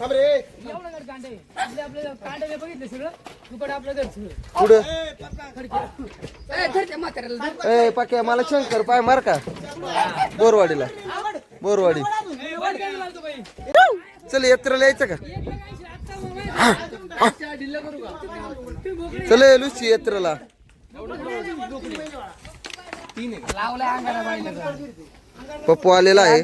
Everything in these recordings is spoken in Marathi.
थांब ए मला शंकर पाय मार का? बोरवाडीला. बोरवाडी. चल यात्रेला यायचं का? चल लुची लुसी पप्पू आलेला आहे.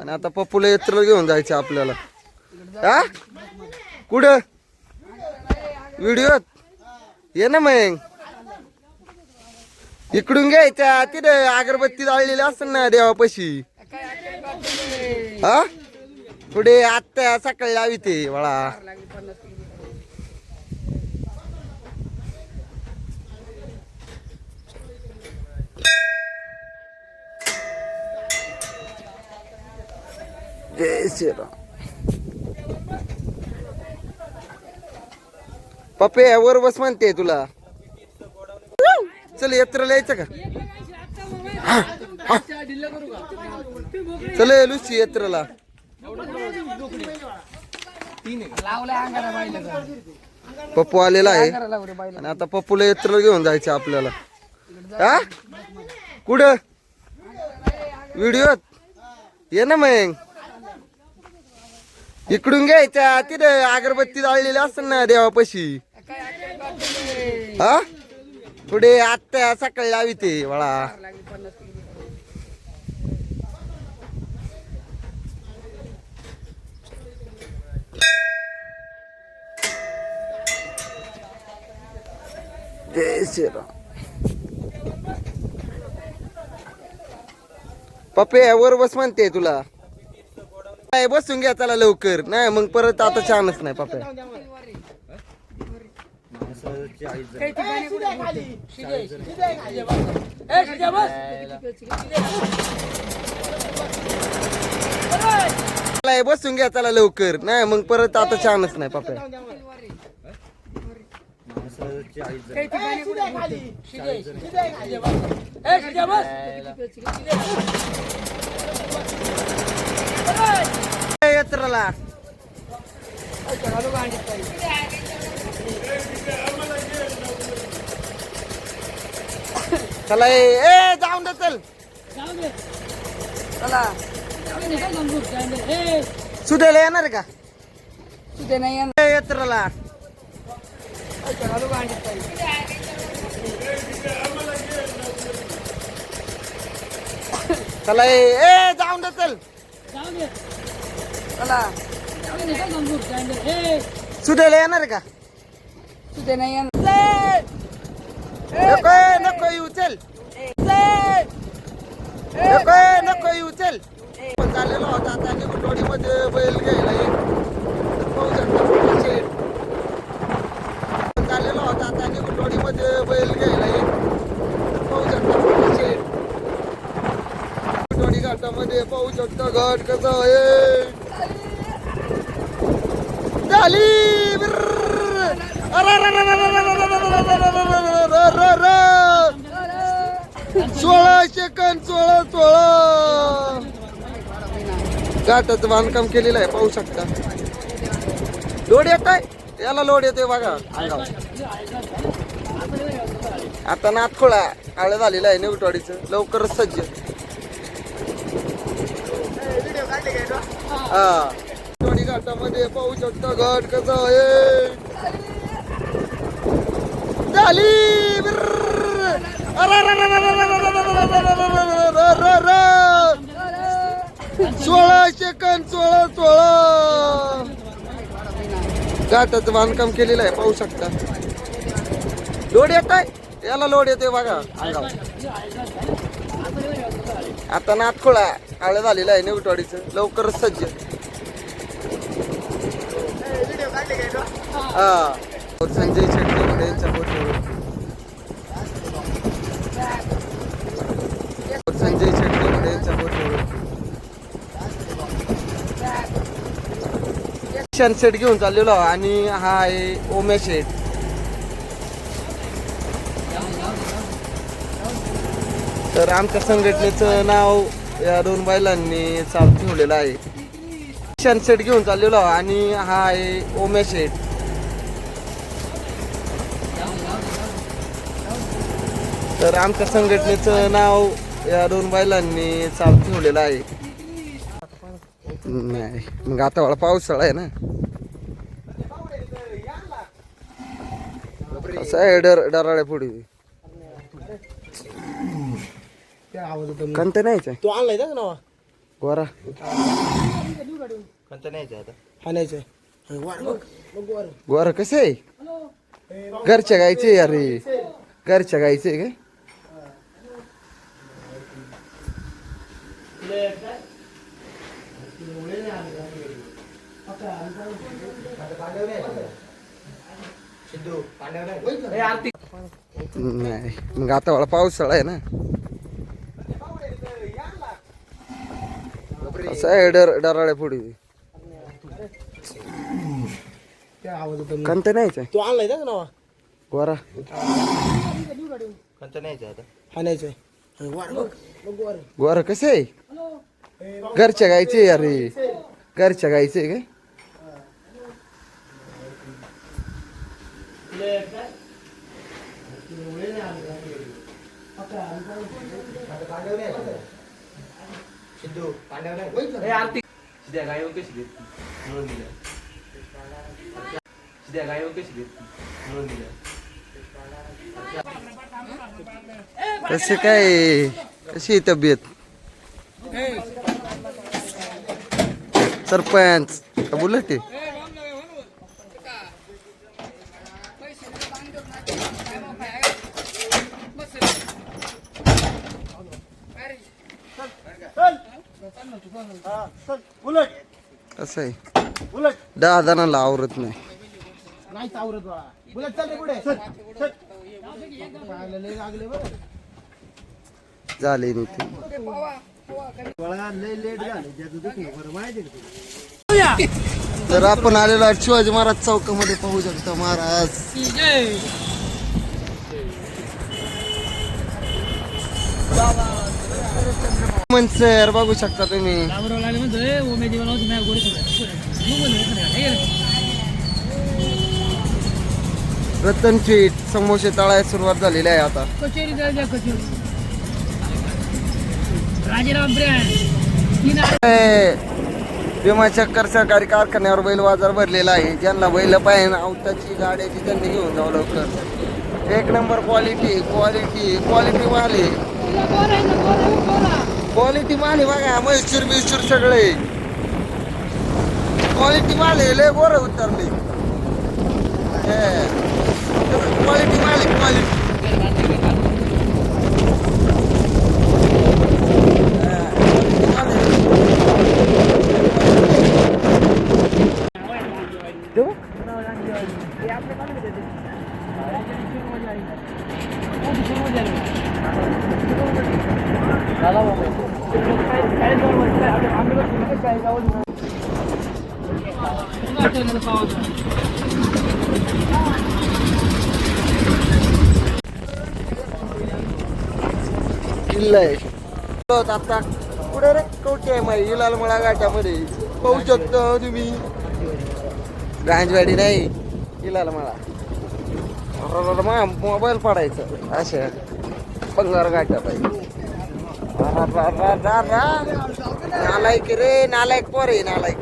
आणि आता पप्पूला यात्रेला घेऊन जायचं आपल्याला. हा? कुठं? व्हिडिओत? ये ना मग. इकडून घ्यायच्या तिथे अगरबत्ती जाळलेली असेल ना देवापाशी. हा? पुढे आत्ता सकाळी लावी ते वळा. जय श्रीराम पप्पे वर बस म्हणते तुला. चल यात्रा यायचं का? चल लुसी यात्राला पप्पू आलेला आहे. आणि आता पप्पूला यात्रेला घेऊन जायचं आपल्याला. हा? कुठं? व्हिडिओ ये ना मग. इकडून घ्यायच्या तिथे अगरबत्ती जाळलेली असत ना देवापाशी. हा? पुढे आत्ता सकाळी लावी ते वळा पप्पे वर बस म्हणते तुला. काय बसून घ्या चला लवकर. नाही मग परत आता छानच नाही पापा. बसून घ्या चला लवकर. नाही मग परत आता छानच नाही पापा. पोराला चला ए जाऊन दे चल. चला. सुटेला येणार का? सुटे नाही येणार. येत्राला चला ए जाऊन दे चला. सुद्याला येणार का? सुद्या नाही येणार. नको नको येऊ नको नको येऊ चाललेला होता आता बैल घ्यायला बैल घ्यायला एक. घाटामध्ये पाहू शकता घाट कसा आहे. खाली सोळा सेकंद सोळा सोळा घाटाचं बांधकाम केलेलं आहे पाहू शकता लोड येत आहे याला लोड येते बघा आता नाथखोळा आळ झालेला आहे नेवटवाडीच लवकरच सज्ज हा घाटामध्ये पाहू शकता घाट कसा आहे झाली सोळा सेकंद सोळा सोळा घाटाचं बांधकाम केलेलं आहे पाहू शकता लोड येत आहे याला लोड येते बघा आता नातखोळा आळ झालेला आहे नेवटवाडीचं लवकरच सज्ज हा. हो, संजय शेट्टी यांच्या हो, संजय शेट्टी यांच्या किशन सेट घेऊन चाललेलो आणि हा आहे ओमे शेट. तर आमच्या संघटनेचं नाव या दोन बैलांनी चालू ठेवलेलं आहे. शनसेट घेऊन चाललेलो आणि हा आहे ओमे शेट. तर आमच्या संघटनेचं नाव या दोन बैलांनी चालू ठेवलेलं आहे. नाही मग आता मला पावसाळा आहे ना. असं आहे डर डराळ्या पुढे? कंत नाहीच आहे. तो आणलाय ना नवा? गोरा. हाणायचंय गोरा. कसं आहे? घरच्या गायचे अरे. घरच्या गायचे काय नाही मग आता मला पावसाळा आहे ना असं आहे डर डराळ्या पुढे कंत नाहीच आहे तो आणलाय ना नवा गोरा हाणायचंय गोरा कसं आहे? घरच्या गायचे अरे. घरच्या गायचे काय? शिद्या गाय कशी कसे काय कशी आहे तब्येत? सरपंच का बुलेट आहे? कसं आहे. दहा जणांना आवरत नाही. नाही झाले नाही तर आपण आलेलो आहोत शिवाजी महाराज चौकामध्ये पाहू शकता महाराज. सर बघू शकता तुम्ही. रतन फीट समोसे तळायला सुरुवात झालेली आहे आता. कचेरी द्या कचेरी. राजेराम ब्रँड तीन ए, भीमा चक्कर सहकारी कारखान्यावर बैल बाजार भरलेला आहे. ज्यांना बैल पाहिजे आवताची गाड्याची त्यांनी घेऊन जाऊ लवकर. एक नंबर क्वालिटी क्वालिटी क्वालिटी आहे. क्वालिटी माल आहे बघा मैसूर बिसूर सगळे. क्वालिटी माल आहे लय गोर उतरले. क्वालिटी माल आहे क्वालिटी देऊ किल्ला आहे आता पुढे रे? कवटी आहे माहिती इलाल मळा घाटामध्ये. पाहू शकता तुम्ही. गांजवाडी नाही इलालमळा मोबाईल पडायचं. अशा बंगार घाटा पाहिजे नालायक रे नालायक पोरे नालायक.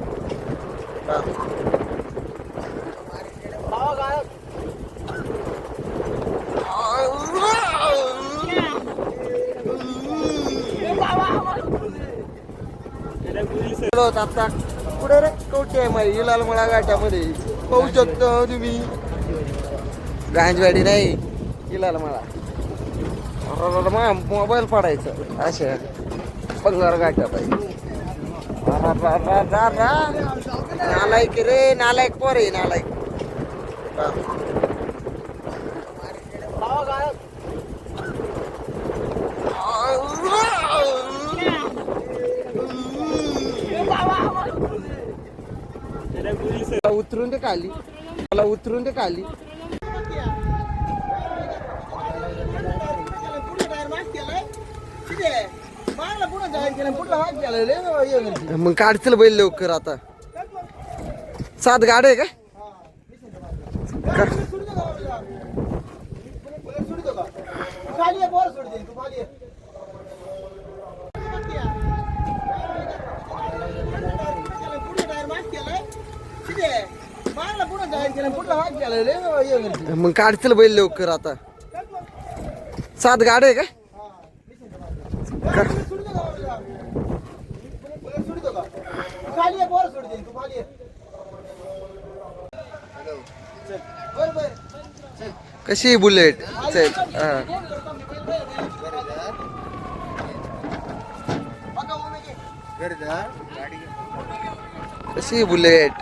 आता कुठे रे? कवटी आहे माझी इलाल मळा घाटामध्ये. पाहू शकतो हो तुम्ही. गांजवाडी नाही इलाल मळा. मोबाईल पडायचं. अशा. बंगार घाटा पाहिजे नालायक रे नालायक पोर आहे नालायक मला उतरून दे खाली. मला उतरून दे खाली. मग काढतील बैल लवकर आता. सात गाड्या आहे का? मग काढतील बैल लवकर आता. सात गाड्या आहे का? कशी बुलेट? चल हा. कशी बुलेट?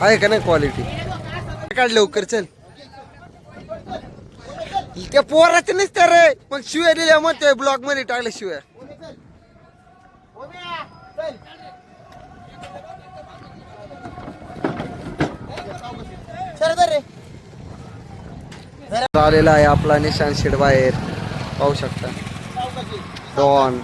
आहे का नाही क्वालिटी काढ लवकर चल. त्या पोराचे नसते रे. मग शिव्या दिल्या म्हणतोय ब्लॉकमध्ये टाकल्या शिव्या. आलेला आहे आपला निशांत शेड बाहेर. पाहू शकता. डॉन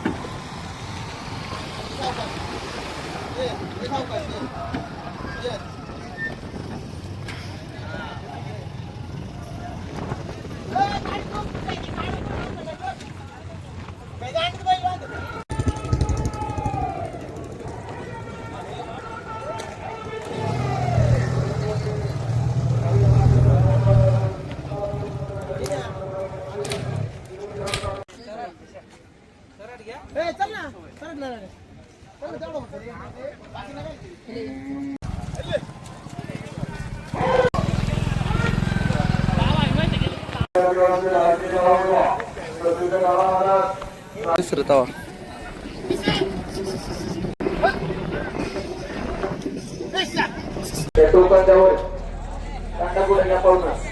श्रोतावा टोकन जवळ कांदा पुढे पाहुणा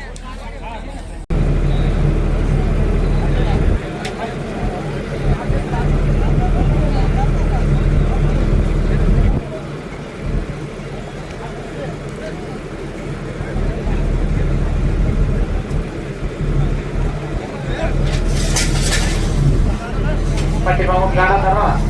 బాగుంటాడా తర్వాత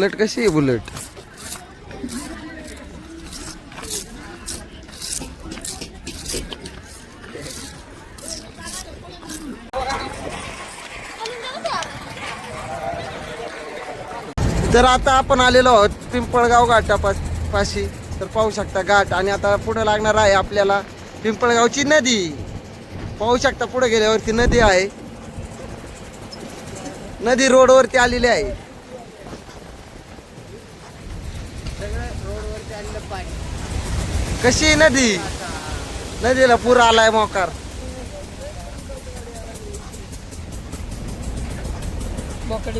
बुलेट कशी आहे बुलेट? तर आता आपण आलेलो आहोत पिंपळगाव घाटापास पाशी. तर पाहू शकता घाट. आणि आता पुढे लागणार आहे आपल्याला पिंपळगावची नदी. पाहू शकता पुढे गेल्यावरती नदी आहे. नदी रोडवरती आलेली आहे. कशी आहे नदी? नदीला पूर आलाय मोकार. बोकडे